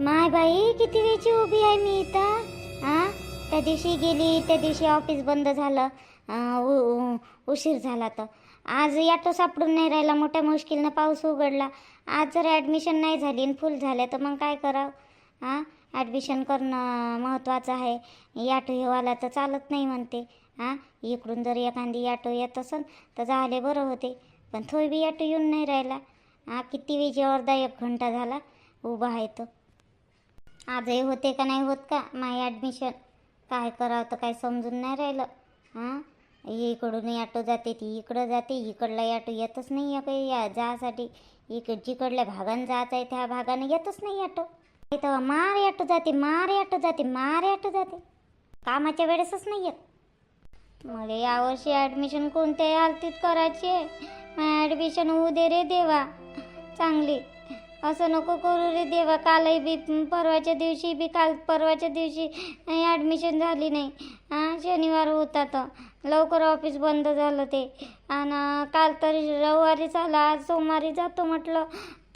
माय बाई किती वेळची उभी आहे मी इथं? हा त्या दिवशी गेली त्या दिवशी ऑफिस बंद झालं. अं, उ- उ- उशीर झाला तर. आज याटो सापडून नाही राहिला मोठ्या मुश्किलनं पाऊस उघडला. आज जर ॲडमिशन नाही झाली आणि फुल झाल्या तर मग काय करावं? हां ॲडमिशन करणं महत्त्वाचं आहे. याटो हेवाला तर चालत नाही म्हणते. हां इकडून जर एखादी याटो येत असेल तर झाले बरं होते. पण थोडी बी याटो येऊन नाही राहिला. हां किती वेळची अर्धा एक घंटा झाला उभा आहे तो. आजही होते का नाही होत का? माय ॲडमिशन काय करावं तर काय समजून नाही राहिलं. हां? इकडून ॲटो जाते ती इकडं जाते इकडला ॲटो येतच नाही आहे काही या जासाठी. इकड जिकडल्या भागानं जायचं आहे त्या भागानं येतच नाही ॲटो इथं मार ॲटो जाते मार ॲटो जाते मार ॲटो जाते. कामाच्या वेळेसच नाही येत. मला यावर्षी ॲडमिशन कोणत्याही हालतीत करायची आहे. ॲडमिशन होऊ दे रे देवा. चांगली. असं नको करू रे देवा कालही बी परवाच्या दिवशी बी काल परवाच्या दिवशी ॲडमिशन झाली नाही. हां शनिवार होता तर लवकर ऑफिस बंद झालं ते. आणि काल तर रविवारी झाला आज सोमवारी जातो म्हटलं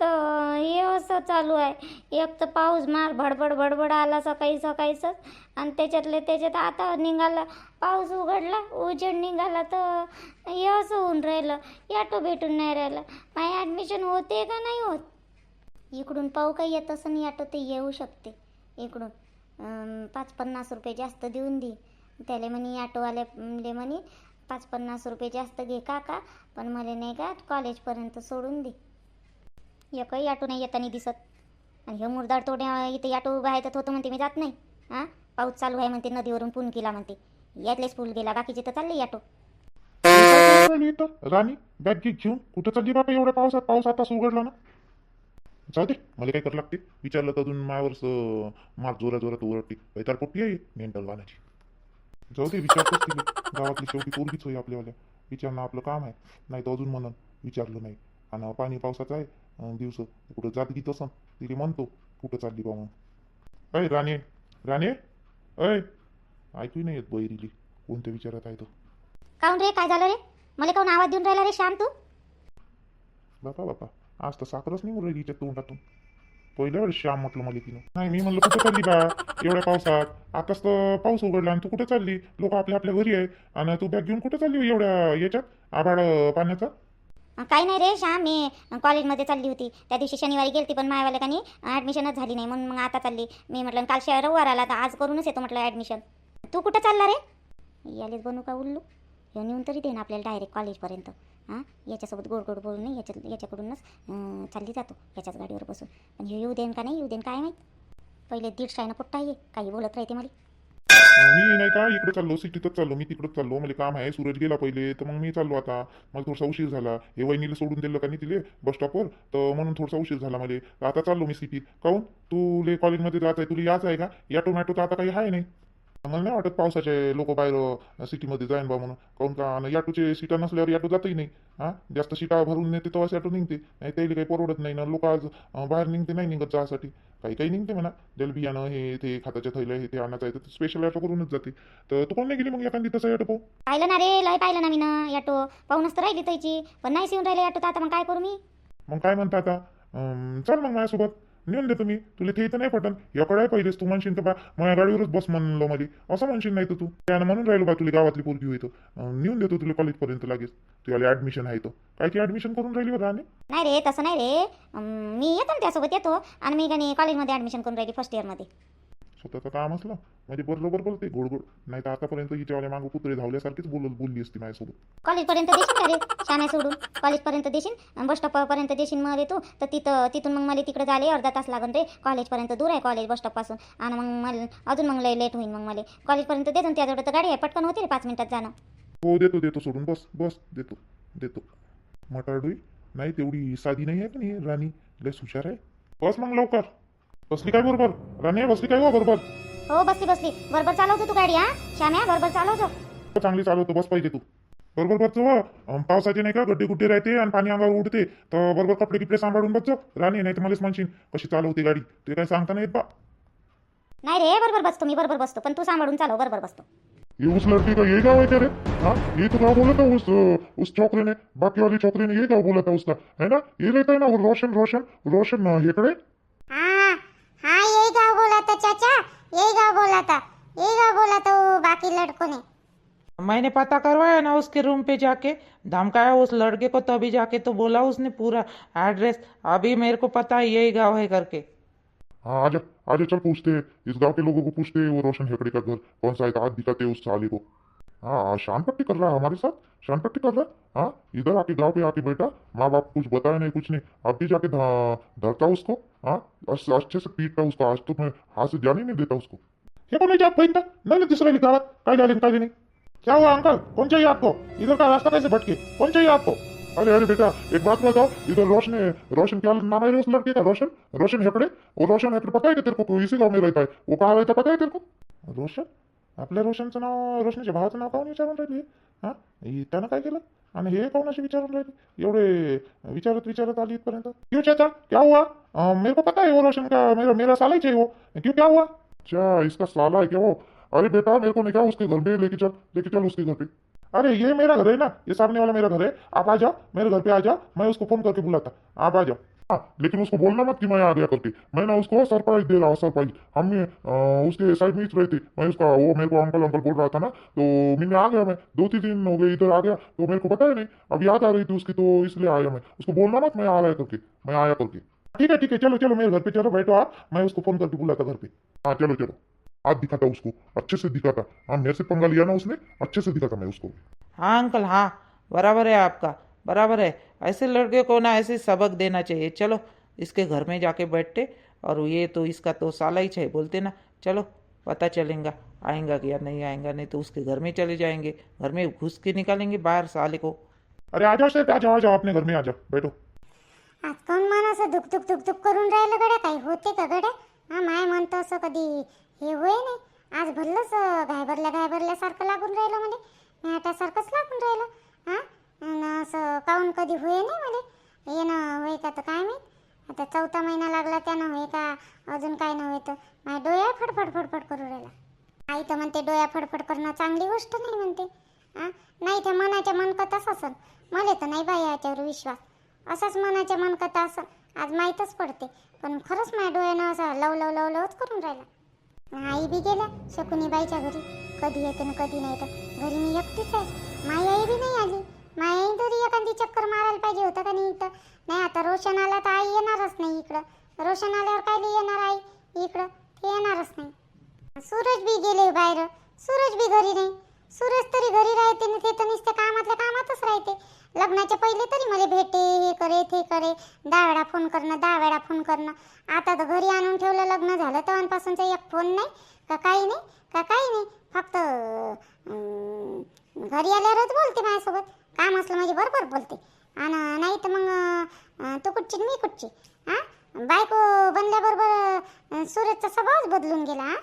तर हे असं चालू आहे. एक तर पाऊस मार भडबड भडबड आला सकाळी सकाळीच आणि त्याच्यातले त्याच्यात आता निघाला पाऊस उघडला उजेड निघाला तर हे असं होऊन राहिलं. याटो भेटून नाही राहिलं. माझी ॲडमिशन होते का नाही होत? इकडून पाहू काही येत असं नाही ऑटो ते येऊ शकते. इकडून पाच पन्नास रुपये जास्त देऊन दे. त्याला म्हणे ऑटोवाले म्हणे पाच पन्नास रुपये जास्त घे काका पण मला नाही का कॉलेजपर्यंत सोडून दे. एकही ऑटो नाही येताना दिसत. आणि हे मुरदाड तोड्या इथे ऑटो उभा आहे तर होतं म्हणते मी जात नाही. हां? पाऊस चालू आहे म्हणते नदीवरून पून केला म्हणते. यातलेच पूल गेला बाकीचे तर चालले ऑटो. राणी बॅग घेऊन कुठं चालली बाबा? एवढ्या पावसात पाऊस आता उघडला ना. जाऊ दे मला काय करावं लागते. विचारलं तर अजून मायावर मार जोरा जोरात ओरडते. पैतार पोट्टी आहे मेंटल वाण्याची जाऊ दे विचारतोच तिला गावातली शेवटी पोरगीच होई आपल्यावाल्या. विचारणं आपलं काम आहे. नाही तर अजून म्हणून विचारलं नाही. आणि पाणी पावसाचं आहे दिवस. कुठं जात गीत असं तिला म्हणतो कुठं चालली बा म्हणून? अय राणे राणे अय. ऐकू नाही येत बैरीली. कोणत्या विचारात आहे तो? काऊन रे? काय झालं रे? मला काऊन आवाज देऊन राहिला रे? श्याम तू? बापा बापा. आज तर साखरच नाही उरली हिच्या तोंडातून. पहिल्या वेळेस श्याम म्हटलं मला तिनं. नाही मी म्हणलं कुठं चालली बा? एवढ्या पावसात. आताच तर पाऊस उघडला आणि तू कुठं चालली? लोक आपल्या आपल्या घरी आहे. आणि तू बॅग घेऊन कुठं चालली एवढ्या याच्यात? आभाळ अं, पाण्याचा? काही नाही रे श्याम. मी कॉलेजमध्ये चालली होती. त्या दिवशी शनिवारी गेलती पण मायवाल्या कानी ॲडमिशनच झाली नाही. म्हणून मग आता चालली. मी म्हटलं काल शे रविवार आला तर आज करूनच येतो म्हटलं ॲडमिशन तू कुठं चालला रे? यालेच बनू का उल्लू? हे नेऊन तरी दे ना आपल्याला डायरेक्ट कॉलेजपर्यंत हां? याच्यासोबत गोड गोड बोलून याच्या याच्याकडूनच चालली जातो याच्याच गाडीवर बसून. पण हे येऊ देन का नाही येऊ देन काय माहीत? पहिले दीड शायनं पोट्टा आहे काही बोलत राहते मला. मी नाही का इकडे चाललो सिटीतच चाललो मी तिकडंच चाललो मला काम आहे सूरज गेला पहिले तर मग मी चाललो आता. मला थोडासा उशीर झाला. हे वहिनीला सोडून दिलं का नाही तिले बस स्टॉपवर तर म्हणून थोडासा उशीर झाला मला. आता चाललो मी सिटीत. काहून? तुले कॉलेजमध्ये जात आहे तुला याच आहे का? या टोमॅटो तर आता काही आहे नाही. मला नाही वाटत पावसाचे लोक बाहेर सिटीमध्ये जाईन बा म्हणून. काहून का आणि याटोचे सीटा नसल्यावर याटो जातही नाही. हां? जास्त सीटा भरून नेते तेव्हाच याटो निघते. नाही त्याला काही परवडत नाही. ना लोक आज बाहेर निघते नाही निघत जासाठी काही काही निघते म्हणा. त्याला बियाणं हे ते खाताच्या थैल्या हे ते आणायचं आहे तर स्पेशल ऑटो करूनच जाते. तर तू कोण नाही गेली मग एखादी तसं ऑटो पाहू पाहिलं ना रे लय पाहिलं ना मी ना ऑटो पाहूनच तर राहिली त्याची पण नाही येऊन राहिले ऑटो तर आता मग काय करू मी? मग काय म्हणता आता? चल मग माझ्यासोबत. नेऊन देतो मी. तुला ते इथं नाही पटन. याकडे आहे पहिलेच तू म्हणशील तर बा माझ्या गाडीवरच बस म्हणलो मध्ये असं म्हणशील नाही तर तू. त्यानं म्हणून राहिलो बा तुला गावातली पोरगी होई तर नेऊन देतो तुला कॉलेजपर्यंत लागेल तुला ऍडमिशन आहे तो. काय की ऍडमिशन करून राहिली बघा नाही रे तसं नाही रे. मी येतो ना त्यासोबत येतो. आणि मी कॉलेजमध्ये ऍडमिशन करून राहिली फर्स्ट इयरमध्ये स्वतःचं काम असलं म्हणजे बरोबर बोलते गोड गोड नाही तर आतापर्यंत हिच्यावाल्या मागं कुत्रे धावल्यासारखीच बोलत बोलली असती माझ्यासोबत कॉलेजपर्यंत देशील का रे? शाम्या सोडून. कॉलेजपर्यंत देशील? बस स्टॉपपर्यंत देशील मला तू. तर तिथं तिथून मग मला तिकडे झाले अर्धा तास लागन रे. कॉलेजपर्यंत दूर आहे कॉलेज बस स्टॉपपासून. आणि मग मला अजून मग लय लेट होईल मग मला. कॉलेजपर्यंत देतो ना त्याजवळ तर गाडी आहे. पटकन होते रे पाच मिनिटात जाणं. हो देतो देतो सोडून. बस बस देतो देतो. मटारडुई नाही तेवढी साधी नाही आहे का नाही राणी? लय हुशार आहे. बस मग लवकर. बसली काय बरोबर? राणी बसली काय हो बरोबर? हो बसली बसली. बरोबर चालवतो तू गाडी हा? श्याम्या बरोबर चालवतो. चांगली चालवतो बस पाहिजे तू. बरोबर बसतो हो. अं, पावसाचे नाही का गड्डे गुड्डे राहते आणि पाणी अंगावर उडते. तर बरोबर कपडे किपडे सांभाळून बसतो. राणी नाही तर मलाच म्हणशील कशी चालवते गाडी? ते काही सांगता नाही येत बा. नाही रे बरोबर बसतो मी बरोबर बसतो. पण तू सांभाळून चालव बरोबर बसतो. ये उस लड़की का ये गाँव है क्या रे? हाँ? ये तो गाँव बोला था उस उस छोकरे ने बाकी वाली छोकरे ने ये गाँव बोला था उसका है ना? ये रहता है ना वो रोशन रोशन रोशन अ, हेकड़े? हाँ यही गाँव बोला था चाचा यही गाँव बोला था यही गाँव बोला था वो बाकी लड़कों ने। मैंने पता करवाया ना उसके रूम पे जाके धमकाया उस लड़के को तभी जाके तो बोला उसने पूरा एड्रेस। अभी मेरे को पता है यही गाँव है करके। हाँ, आज आज चल पूछते हैं। इस गाँव के लोगों को पूछते हैं वो रोशन हेकड़े का घर कौन सा एकाध दिखाते उस साले को। हाँ शान पट्टी कर रहा है हमारे साथ? शान पट्टी कर रहा है? हाँ इधर आके गाँव पे आके बेटा माँ बाप कुछ बताया नहीं कुछ नहीं। अब भी जाके धरता उसको। हाँ? बस अच्छे से पीटता उसको आज तो मैं हाथ से जाने नहीं देता उसको। हे कोण जात बहीण नाही ना दिसू राहिली गावात काय झाले काय नहीं। क्या हुआ अंकल? कौन चाहिए आपको? इधर का रास्ता कैसे भटके? कौन चाहिए आपको? अरे अरे बेटा एक बात बताओ इधर रोशन है रोशन क्या नाम है उस लड़के का? रोशन? रोशन हेकड़े? वो रोशन हेकड़े पता है कि तेरे को इसी गाँव में रहता है? वो कहाँ रहता पता है तेरे को? रोशन? आपल्या रोशनचं नाव रोशनीच्या भावाचं नाव काऊन विचारून राहिली हां? त्यानं काय केलं? आणि हे काऊन अशी विचारून राहिली? एवढे विचारत विचारत आली इथपर्यंत. क्यों चाचा क्या हुआ? मेरे को पता है वो रोशन का मेरा मेरा साला ही चाहिए वो. क्यों क्या हुआ? अच्छा इसका साला है क्या वो? अरे बेटा मेरे को नहीं क्या उसके घर पे? लेके चल लेके चल उसके घर पे. अरे ये मेरा घर है ना? ये सामने वाला मेरा घर है. आप आ जाओ मेरे घर पे आ जाओ मैं उसको फोन करके बुलाता. आप आ जाओ. हाँ लेकिन उसको बोलना मत कि मैं आ गया करके। मैं ना उसको सरप्राइज़ दे रहा हूँ, सरप्राइज़। हम उसके साइड में रहे थे मैं उसका, वो मेरे को अंकल अंकल बोल रहा था ना तो मैंने आ गया मैं। दो तीन दिन हो गए, इधर आ गया तो मेरे को पता ही नहीं। अब याद आ रही थी उसकी तो इसलिए आया मैं। उसको बोलना मत, मैं आ गया करके, मैं आया करके। ठीक है ठीक है, चलो चलो, मेरे घर पे चलो, बैठो आप। मैं उसको फ़ोन करके बुलाता घर पे। हाँ चलो चलो। आज दिखाता उसको, अच्छे से दिखाता। हाँ मेरे से पंगा लिया ना उसने, अच्छे से दिखाता मैं उसको। हाँ अंकल हाँ बराबर है आपका। बराबर है। ऐसे लड़के को ना ऐसे सबक देना चाहिए। चलो इसके घर में जाके बैठते और ये तो इसका तो साला ही चाहिए बोलते ना चलो पता चलेगा आएगा कि या नहीं आएगा नहीं तो उसके घर में चले जाएँगे घर में घुस के निकालेंगे बाहर साले को। अरे आ जाओ आ जाओ आ जाओ अपने घर में आ जाओ बैठो। आज कोण मन असं दुख दुख दुख दुख करून राहिलं गड्या काही होते का गड्या हा माय म्हणतो असं कधी हे होय नाही। आज भरलंच घायभरल्या घायभरल्यासारखं लागून राहिलं म्हणे मॅटासारखंच लागून राहिलं हा? आणि असं काऊन कधी होय नाही मला येणं होय का तर काय माहीत? आता चौथा महिना लागला त्यानं होय का? अजून काय नव्हे तर. माझ्या डोळ्या फडफड फडफड करू राहिला. आई तर म्हणते डोळ्या फडफड करणं चांगली गोष्ट नाही म्हणते. नाही त्या मनाच्या मनकथाच असन मला तर नाही बाई याच्यावर विश्वास. असाच मनाच्या मनकथा असं आज माहीतच पडते. पण खरंच माझ्या डोळ्यानं असं लव लव लव लवच करून राहिला. आई बी गेल्या शकुनीबाईच्या घरी. कधी येते ना कधी नाही तर. घरी मी एकटीच आहे. माई आई बी नाही आली. नाही तरी एखादी चक्कर मारायला पाहिजे होतं का नाही इथं? नाही आता रोशन आला तर आई येणारच नाही इकडं. रोशन आल्यावर काय येणार आई? इकडं. ते येणारच नाही. सूरज बी गेले बाहेर. सूरज बी घरी नाही. सूरज तरी घरी राहते ना ते तर नुसते कामातल्या कामातच राहते. लग्नाच्या पहिले तरी मला भेटे हे करे ते करे. दहा वेळा फोन करणं दहा वेळा फोन करणं. आता तर घरी आणून ठेवलं लग्न झालं तेव्हापासूनचा एक फोन नाही. का काही नाही? का काही नाही? फक्त घरी आल्यावरच बोलते माझ्यासोबत. काम असलं म्हणजे बरोबर बोलते. आणि नाही तर मग तू कुठची मी कुठची? हां? बायको बनल्याबरोबर सूरजचा स्वभावच बदलून गेला हां?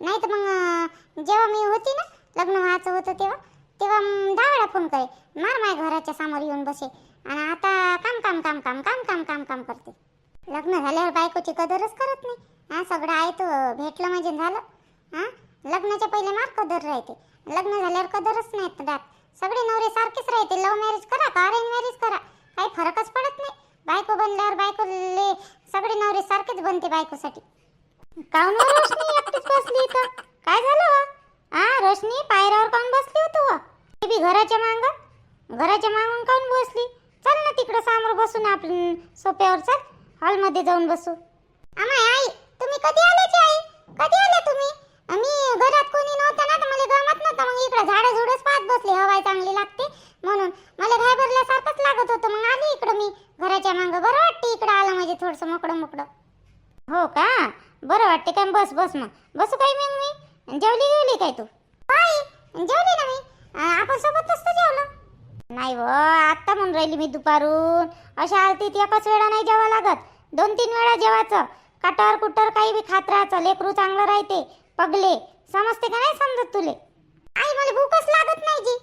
नाही तर मग जेव्हा मी होती ना लग्न व्हायचं होतं तेव्हा तेव्हा दहा वेळा फोन करे मार माझ्या घराच्या समोर येऊन बसे. आणि आता काम काम काम काम काम काम काम काम करते. लग्न झाल्यावर बायकोची कदरच करत नाही. हा सगळं आहे तो भेटलं म्हणजे झालं. हा? लग्नाच्या पहिले मार कदर राहते. लग्न झाल्यावर कदरच नाही दात सगळे नवरे सारखेच राहते लव्ह मॅरेज करा का अरेंज मॅरेज करा. काही फरकच पडत नाही. बायको बनल्यावर बायको ले सगळे नवरे सारखेच बनते बायकोसाठी. काऊन हो रोशनी एकटीच बसली इथं? काय झालं हो? व? रोशनी पायऱ्यावर काऊन बसली होती हो? ते बी घराच्या मांग? घराच्या मागून काऊन बसली? चल ना तिकडं समोर बसू ना आपण सोप्यावर चल. हॉलमध्ये जाऊन बसू. अमाय आई तुम्ही कधी आल्याची आई? कधी आल्या तुम्ही? मी घरात कोणी नव्हतं ना तर मला मग इकडं झाडं झुडच पाहत बसले हवाय चांगली लागते. म्हणून मला घाय भरल्यासारखंच लागत होतं. मग आली इकडं मी घराच्या मागं. बरं वाटते इकडं आलं म्हणजे थोडंसं मोकळं मोकळं. हो का? बरं वाटते काय बस बस मग. बसू काय मग मी? जेवली जेवली काय तू? काय जेवली ना मी. आपण सोबतच तर जेवलो. नाही व आत्ता म्हणून राहिली मी दुपारून. अशा आरतीत एकाच वेळा नाही जेवा लागत. दोन तीन वेळा जेवायचं. काटावर कुटर काही बी खात राहायचं. लेकरू चांगलं राहते. पगले. समजते का नाही समजत तुले? आई मला भूकच लागत नाही जी.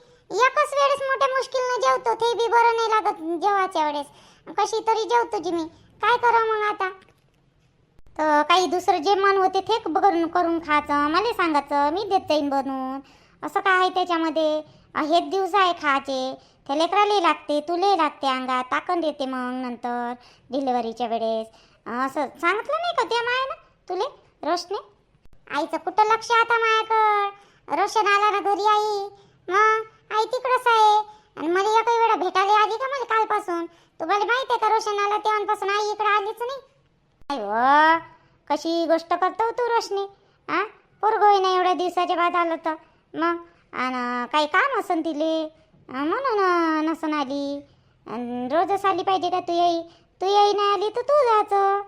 एकच वेळेस मोठ्या मुश्किलनं जेवतो ते बी बरं नाही लागत जेवायच्या वेळेस. कशी तरी जेवतो जी मी. काय करा मग आता? तर काही दुसरं जे मन होते ते करून करून खायचं मला सांगायचं मी देत जाईन बनवून. असं काय आहे त्याच्यामध्ये? हेच दिवस आहे खायचे. त्या लेकरा लई लागते तुले लागते अंगात. ताकद येते मग नंतर डिलिव्हरीच्या वेळेस. असं सांगितलं नाही का त्या मायानं तुले? रोशने आईचं कुठं लक्ष आता मायाकडं? रोशन आला ना घरी आई. मग आई तिकडंच आहे. आणि मला या काही वेळा भेटायला आली का मला कालपासून? तुम्हाला माहीत आहे का रोशन आला तेव्हापासून आई इकडे आलीच नाही? अयो कशी गोष्ट करतो तू रोशनी? आ? पोरगं होईना एवढ्या दिवसाच्या बाद आलं तर. मग आणि काही काम असन तिले? म्हणून नसन आली. रोजच आली पाहिजे का तू येई तू येई नाही आली तर तू जायचं.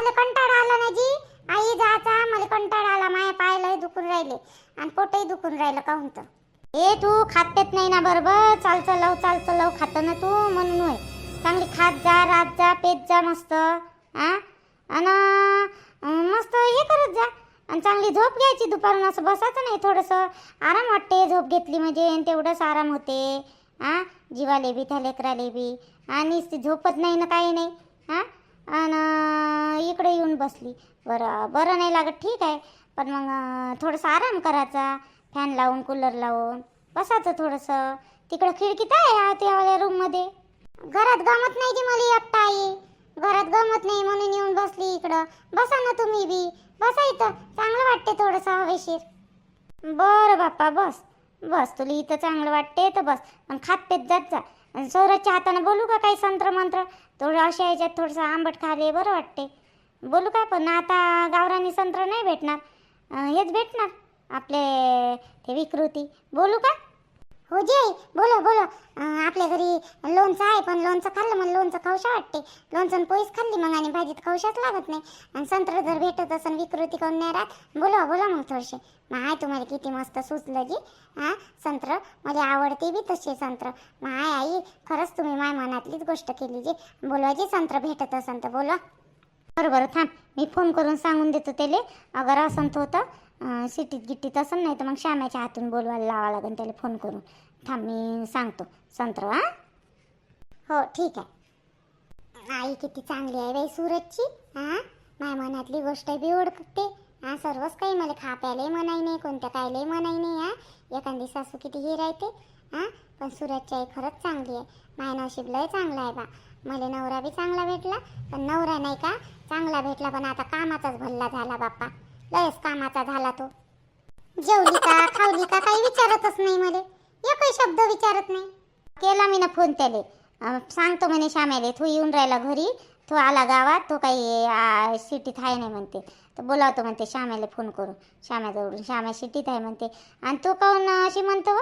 मला कंटाळा आला ना जी. आई जायचा मला कंटाळा आला माया पायलाही दुखून राहिले आणि पोटही दुखून राहिलं का तर. ए तू खात पेत नाही ना बरोबर? चाल चलव चाल चलव खात ना तू म्हणून होय. चांगली खात जा रात जा पेत जा मस्त आ? आणि मस्त हे करत जा. आणि चांगली झोप घ्यायची दुपारून असं बसायचं नाही थोडंसं. आराम वाटते झोप घेतली म्हणजे आणि तेवढंच आराम होते आ? जीवाले बी त्या लेकराले बी. आणि ती झोपत नाही ना काही नाही हा आणि इकडे येऊन बसली. बरं बरं नाही लागत ठीक आहे. पण मग थोडंसं आराम करायचा. फॅन लावून कूलर लावून. बसायचं थोडंसं. तिकडं खिडकीत आहे त्यावाल्या रूममध्ये घरात गमत नाही की मला एकटा आई. घरात गमत नाही म्हणून येऊन बसली इकडं. बसा ना तुम्ही बी. बसा इथं. चांगलं वाटते थोडंसं हवेशीर. बरं बाप्पा बस. बस तुला इथं चांगलं वाटते तर बस. पण खात पेत जात जा. सौरजच्या हातानं बोलू का काही संत्र मंत्र थोडं अशा याच्यात थोडंसं आंबट खाले बरं वाटते. बोलू का पण आता गावरानी संत्र नाही भेटणार. हेच भेटणार आपले ते विकृती. बोलू का? हो जे बोलो बोला. आपल्या घरी लोणचं आहे पण लोणचं खाल्लं मग लोणचं खाऊशा वाटते. लोणचं आणि पोळीच खाल्ली मग आणि भाजीत खाऊशाच लागत नाही. आणि संत्र जर भेटत असेल विकृती करून नाही राहत. बोला बोला मग थोडेसे. माय तुम्हाला किती मस्त सुचलं जी हां संत्र. मला आवडते बी तसे संत्र. माय आई खरंच तुम्ही माय मनातलीच गोष्ट केली जी. बोलवा जी संत्र भेटत असेल तर बोला बरोबर थांब. मी फोन करून सांगून देतो त्याले. अगर असंत तर होतं. सिटीत गिट्टीत असं नाही तर मग श्यामाच्या हातून बोलवायला लावा लागेल त्याला फोन करून. थांब मी सांगतो. संत्र हा? हो ठीक आहे. आई किती चांगली आहे बाई सूरजची हां? माझ्या मनातली गोष्ट बी ओळखते. हां सर्वच काही मला खा प्यायलाही मनाई नाही कोणत्या कायलाही मनाई नाही हां? एखादी सासू किती ही राहते हां? पण सूरजची आई खरंच चांगली आहे. माझ्या नशीब चांगला आहे बा. मला नवरा बी चांगला भेटला पण नवरा नाही का? चांगला भेटला पण आता कामाचाच भल्ला झाला बाप्पा. लयच कामाचा झाला तो. जेवली का खावली का काही विचारतच नाही मला. एकही शब्द विचारत नाही. केला मी ना फोन त्याले. सांगतो म्हणे श्यामेले तू येऊन राहिला घरी. तो आला गावात. तो काही सिटीत आहे नाही म्हणते. तर बोलावतो म्हणते श्यामेला फोन करून श्याम्याजवळून श्याम्या सिटीत आहे म्हणते. आणि तू काहून अशी म्हणतो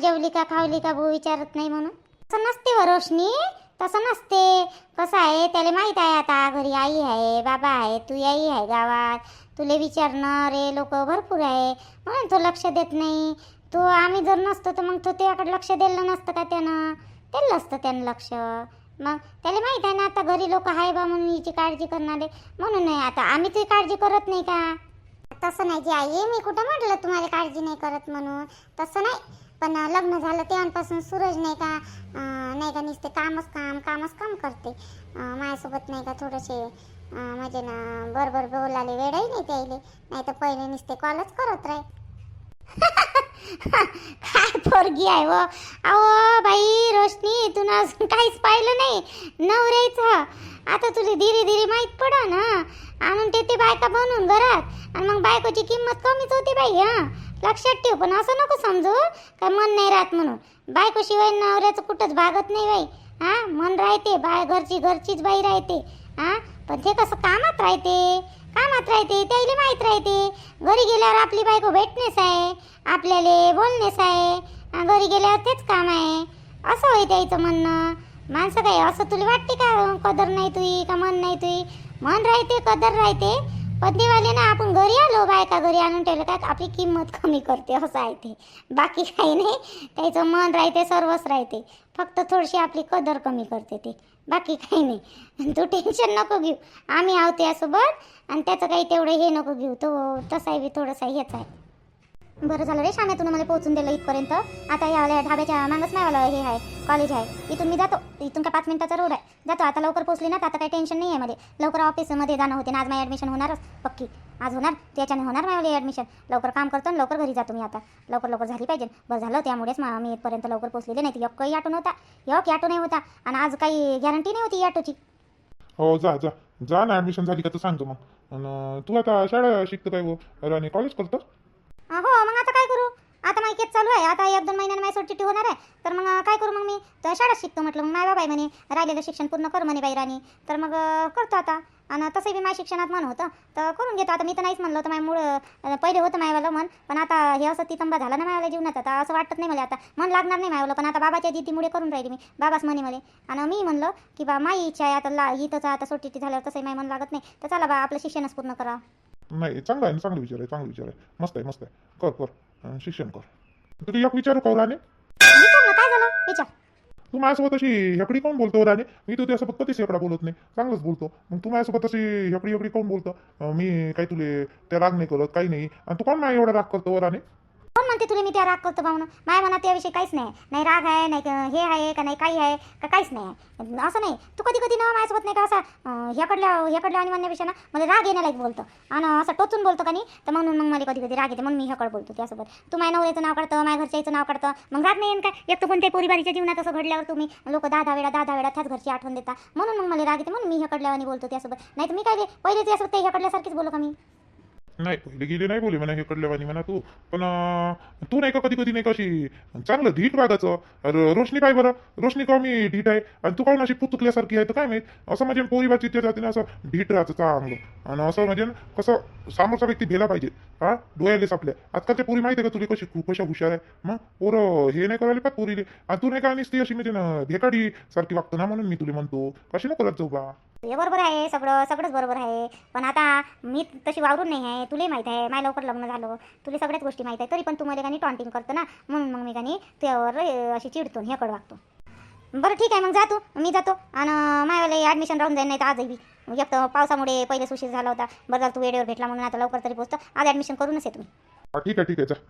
जेवली का खावली का भाऊ विचारत नाही म्हणून. तसं नसते व रोशनी तसं नसते. कसं आहे त्याला माहीत आहे आता घरी आई आहे बाबा आहे तू आई आहे गावात. तुले विचारणारे लोक भरपूर आहे. म्हणून तो लक्ष देत नाही. तो आम्ही जर नसतो तर मग तो त्याकडे लक्ष दिलं नसतं का त्यानं? दिलं असतं त्यानं लक्ष. मग त्याला माहीत आहे ना आता घरी लोक आहे बा म्हणून हिची काळजी करणारे. म्हणून नाही आता आम्ही तुझी काळजी करत नाही का? तसं नाही जी आई मी कुठं म्हटलं तुम्हाला काळजी नाही करत म्हणून? तसं नाही. पण लग्न झालं तेव्हापासून सूरज नाही का? नाही का नुसते कामच काम कामच काम करते. माझ्यासोबत नाही का थोडंसे म्हणजे ना बरोबर बोलाले वेळही नाही त्याले नाही तर पहिले नुसते कॉलच करत राही काय पोरगी आहे व. अहो बाई रोशनी तू अजून काहीच पाहिलं नाही. नवऱ्याचं. आता तुला धीरे धीरे माहीत पडा ना. आणून ते ते बायका बनवून घरात. आणि मग बायकोची किंमत कमीच होती बाई हा. लक्षात ठेव पण असं नको समजू. काय मन नाही राहत म्हणून. बायकोशिवाय नवऱ्याचं कुठंच भागत नाही बाई. हा मन राहते बाय घरची घरचीच बाई राहते. हा पण ते कसं कामात राहते कामात राहते त्याला माहीत राहते. घरी गेल्यावर आपली बायको भेटणेच आहे आपल्याला बोलणेच आहे घरी गेल्यावर तेच काम आहे. असं होय त्याचं म्हणणं. माणसं काय असं तुला वाटते का कदर नाही तुई का मन नाही तुई? मन राहते कदर राहते. पत्नीवाले ना आपण घरी आलो बायका घरी आणून ठेवलं काय आपली किंमत कमी करते असं आहे ते. बाकी काही नाही. त्याचं मन राहते सर्वच राहते. फक्त थोडीशी आपली कदर कमी करते ते. बाकी काही नाही. तू टेन्शन नको घेऊ. आम्ही आहोत यासोबत. आणि त्याचं काही तेवढं हे नको घेऊ. तो तसाही बी थोडंसं हेच आहे. बरं झालं रे शाम्यातून मला पोहोचून दिलं इथपर्यंत. आता या ढाब्याच्या मागच नाही हे आहे कॉलेज आहे. इथून मी जातो. इथून काय पाच मिनिटाचा रोड आहे. जातो. आता लवकर पोहोचली ना तर आता काही टेन्शन नाही आहे मध्ये. लवकर ऑफिसमध्ये जाणं होते ना आज माझी ॲडमिशन होणारच. पक्की. आज होणार? त्याच्याने होणार माझी ॲडमिशन लवकर काम करतो आणि लवकर घरी जातो मी आता. लवकर लवकर झाली पाहिजे. बरं झालं त्यामुळेच मा- मी इथपर्यंत लवकर पोहोचलेले नाही. तर काही ऑटो नव्हता. यक ऑटो नाही होता. आणि आज काही गॅरंटी नाही होती ऑटोची. हो जा जा. जा ना ॲडमिशन झाली का तू सांगतो मग. तू आता शाळा शिकतो काय आणि कॉलेज करतो? हो मग आता काय करू? आता माझी केस चालू आहे. आता एक दोन महिन्याने माझी सुट्टी होणार आहे. तर मग काय करू मग मी? तर शाळेत शिकतो म्हटलं. मग माय बाबा म्हणे राहिलेलं शिक्षण पूर्ण कर म्हणे बाईरानी. तर मग करतो आता. आणि तसंही बी माझ्या शिक्षणात मन होतं. तर करून घेतो. आता मी तर नाहीच म्हणलं होतं. माझ्या मूळ पहिले होतं मायवालं मन. पण आता हे असं तितंबा झाला ना मायाला जीवनात. आता असं वाटत नाही मला आता. मन लागणार नाही मायवालं पण आता बाबाच्या जिद्दीमुळे करून राहिली मी. बाबाच म्हणे मला. आणि मी म्हणलं की बा माई इच्छा आहे. आता ला इथंच आता सोडचिट्टी झाल्यावर तसंही माय मन लागत नाही. तर चला बा आपलं शिक्षणच पूर्ण करा. नाही चांगला आहे ना चांगला विचार आहे चांगला विचार आहे मस्त आहे मस्त आहे कर कर अं, शिक्षण कर तुला एक विचारू का राणे विचार ना काय झालं विचार तू माझ्यासोबत अशी हेकडी कोण बोलतो राणे मी तू त्यासोबत कधीच हेकडा बोलत नाही चांगलंच बोलतो मग तू माझ्यासोबत अशी हेकडी हेकडी कोण बोलतो अं, मी काही तुले त्या राग नाही करत काही नाही आणि तू कोण नाही एवढा राग करतो राणे म्हणते तुला मी त्या राग करतो पाहून माय मनात त्याविषयी काहीच नाही. नाही राग आहे नाही हे आहे का नाही काही आहे का काहीच नाही. असं नाही. तू कधी कधी ना माझ्यासोबत नाही का असं ह्याकडल्या ह्याकडल्या आणि म्हणण्यापेक्षा ना मला राग येण्यालायक बोलतो. आणि असं टोचून बोलतो का नाही तर म्हणून मग मला कधी कधी राग येते. म्हणून मी ह्याकडे बोलतो त्यासोबत. तू माय नवऱ्याचं नाव काढतं माझ्या घरच्याचं नाव काढतं. मग राग नाही का? एक तर कोणत्याही पोरीबारीच्या जीवनात असं घडल्यावर तुम्ही लोक दहा दहा वेळा दहा दहा वेळा त्याच घरची आठवण देता. म्हणून मग मला राग येते. म्हणून मी ह्याकडल्या आणि बोलतो त्यासोबत. नाही तर मी काय रे, पहिले त्यासोबत ते ह्याकडल्यासारखीच बोलू का मी? नाही पहिले गेले नाही बोले म्हणा हेकडल्या वाणी म्हणा तू. पण तू नाही का कधी कधी नाही का अशी चांगलं धीट वागायचं? रोशनी काय बरं? रोशनी का मी धीट आहे? आणि तू काऊन अशी पुतुकल्यासारखी आहे? तर काय माहीत? असं म्हणजे पोरीबाची त्या जातीने असं धीट राहायचं चांगलं. आणि असं म्हणजे कसं समोरचा व्यक्ती भेला पाहिजे. हा? डोळ्यालेच आपल्या. आजकालच्या पोरी माहिती आहे का तुला कशी खूप कशा हुशार आहे? मग पोरं हे नाही करायला पाहिजे पोरीले. आणि तू नाही का नुसती अशी म्हणजे ना भेकाडी सारखी वागतो ना म्हणून मी तुला म्हणतो. कशी नको करत जाऊ बा. हे बरोबर आहे सगळं सगळंच बरोबर आहे. पण आता मी तशी वावरून नाही आहे तुला माहीत आहे माझ्या लवकर लग्न झालं तुला सगळ्याच गोष्टी माहीत आहे तरी पण तू मला काही टॉन्टिंग करतो ना म्हणून मग मी काही त्यावर अशी चिडतो ह्याकडं वागतो. बरं ठीक आहे मग जातो मी जातो आणि माझ्यावाले ॲडमिशन राहून जाईल नाही तर आजही बी. एक तर पावसामुळे पहिलेच उशीर झाला होता बरं झालं तू वेळेवर भेटला म्हणून आता लवकर तरी पोचतो आज ॲडमिशन करूनच आहे तुम्ही. हा ठीक आहे ठीक आहे जा.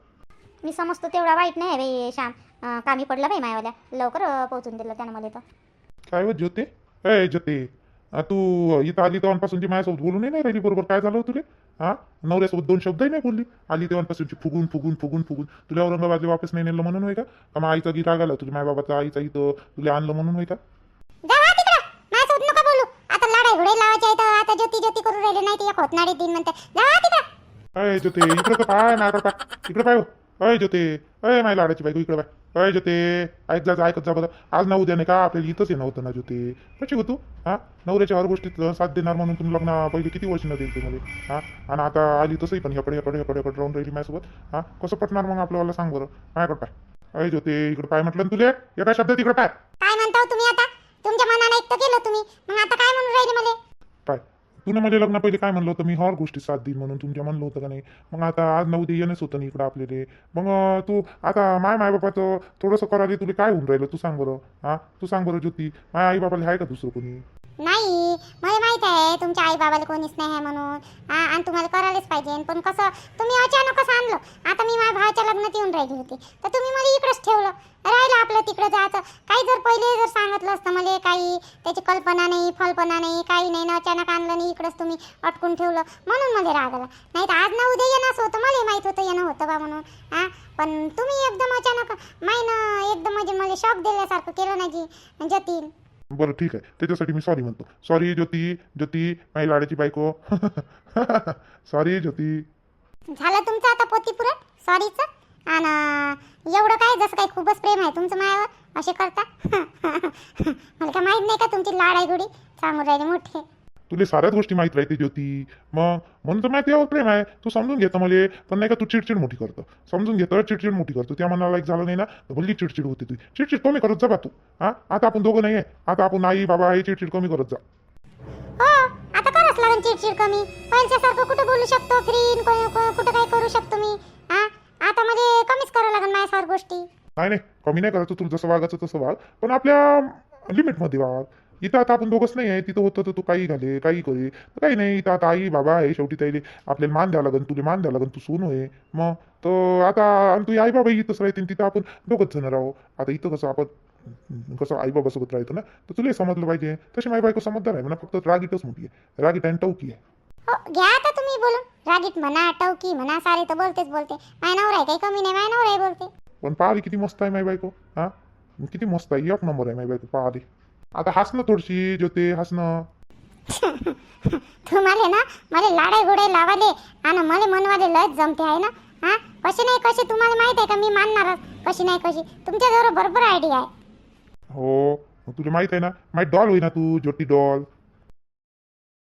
मी समजतो तेवढा वाईट नाही आहे बाई श्याम. अं, कामी पडला बाई मायावाल्या लवकर अं, पोहोचून दिलं त्यानं मला तर. काय हो ज्योते? ए ज्योते. तू इथं आली तेव्हापासूनची माझ्यासोबत बोलून नाही राहिली बरोबर. काय झालं तुले? हा? नवऱ्यासोबत दोन शब्दही नाही बोलली. आली तेव्हापासूनची फुगून फुगून फुगून फुगून. तुला औरंगाबादला वापस नाही नेलं म्हणून होय का? का मग आईचा गीत आला तुझ्या बाबाचा आईचा इथं तुला आणलं म्हणून होय का? बोलू. अय ज्योते इकडं पाय पाय इकडे पाय हो. अय ज्योते अय माझ्या लाडाची बायको इकडे पाय. अय ज्योते ऐक जा ऐकत जा बरं आज ना उद्या नाही का आपल्याला इथंच येणं होतं ना ज्योते कशी होतो तू हा नवऱ्याच्या हर गोष्टीत साथ देणार म्हणून तुम्ही लग्न पहिले किती वर्ष न देईल तुम्हाला हा आणि आता आली तसंही पण ह्याकडे ह्याकडे ह्याकडे ह्याकडे राहून राहिली माझ्यासोबत हा कसं पटणार मग आपल्याला सांग बरं माझ्याकडे पाय अय ज्योते इकडे पाय म्हटलं तुले एका शब्दात इकडे पाय काय म्हणता तुम्ही आता तुमच्या मनाने एक केलं तुम्ही मग आता काय म्हणून राहिली मला तुला माझ्या लग्ना पहिले काय म्हणलं होतं? मी हर गोष्टी साथ देईन म्हणून तुमच्या म्हणलं होतं का नाही? मग आता आज नऊ उद्या येणंच होतं ना इकडं आपल्याला. मग तू आता माय माय बापाचं थोडंसं करायला तुला काय होऊन राहिलं? तू सांग बरं. हा? तू सांग बरं ज्योती. माझ्या आई बापाला आहे का दुसरं कोणी? नाही. मला माहीत आहे तुमच्या आई बाबाला कोणीच नाही आहे म्हणून. हा? आणि तुम्हाला करायलाच पाहिजे. पण कसं तुम्ही कसं आणलं. आता मी माझ्या भावाच्या लग्नात येऊन राहिली होती. तर तुम्ही मला इकडेच ठेवलं. राहिलं आपलं तिकडं जायचं. काही जर पहिले जर सांगितलं असतं मला काही त्याची कल्पना नाही फल्पना नाही काही नाही ना अचानक आणलं नाही इकडंच तुम्ही अटकून ठेवलं. म्हणून मला राग आला. नाही तर आज ना उद्या येणंच होतं मला माहीत होतं येणं होतं बा म्हणून. हा? पण तुम्ही एकदम अचानक माहीन एकदम म्हणजे मला शॉक दिल्यासारखं केलं ना जी जतीन बरं ठीक आहे. त्याच्यासाठी मी सॉरी म्हणतो. सॉरी ज्योती ज्योती माझी लाडाची बायको. सॉरी ज्योती. झालं तुमचं आता पोतीपुरण सॉरीचं आणि एवढं काय? जसं काय खूपच प्रेम आहे तुमचं मायावर असे करता? मला काय माहीत नाही का तुमची लाड आहे गुडी? सांगून राहिले मोठे. तुला साऱ्याच गोष्टी माहीत राहते ज्योती. मग म्हणून तर माहिती यावर प्रेम आहे. तू समजून घेतं मला. पण नाही का तू चिडचिड मोठी करतो. समजून घेतं चिडचिड मोठी करतो. त्या मनाला एक झालं नाही ना तर भल्ली चिडचिड होते तुझी. चिडचिड कमी करत जा बा तू. हा? आता आपण दोघं नाही आहे आता आपण आई बाबा आहे चिडचिड कमी करत जा. हो आता करावंच लागेल चिडचिड कमी. पहिल्यासारखं कुठं बोलू शकतो? फ्रीन कुठं काय करू शकतो मी? हा? आता म्हणजे कमीच करावं लागेल माझ्या सर्व गोष्टी. नाही नाही कमी नाही करायचं तुला जसं वागायचं तसं वाग. पण आपल्या लिमिटमध्ये वाग. इथं आता आपण दोघंच नाही आहे तिथं होतं तर तू काही घाले काही करे. काही नाही इथं आता आई बाबा आहे शेवटी त्याला आपल्याला मान द्यावं लागेल तुला मान द्यावं लागेल तू सून होय. मग तर आता आणि तू आई बाबा इथंच राहते तिथं आपण दोघंच जण राहू. आता इथं कसं आपण कसं आई बाबा सोबत राहतो ना तर तुला समजलं पाहिजे. तशी माझी बायको समजदार आहे म्हणा फक्त रागीटच मोठी आहे. रागीट आणि टवकी आहे. हो घ्या आता तुम्ही बोलून. रागीट म्हणा टवकी म्हणा सारे तर बोलतेच बोलते. माझ्या नवरा आहे काही कमी नाही माझ्या नवरा आहे बोलते. पण पाहली किती मस्त आहे माझी बायको हा? किती मस्त आहे एक नंबर आहे माझी बायको पाहली. आता हस ना थोडीशी ज्योती हस ना. तुम्हाला ना मला लाडाई गोडाई लावाले आणि मला मनवाले लयच जमते आहे ना? हा? कशी नाही कशी तुम्हाला माहीत आहे का मी मानणारच. कशी नाही कशी तुमच्याजवळ बरोबर आयडिया आहे. हो मग तुला माहीत आहे ना माहीत डॉल होई ना तू ज्योती डॉल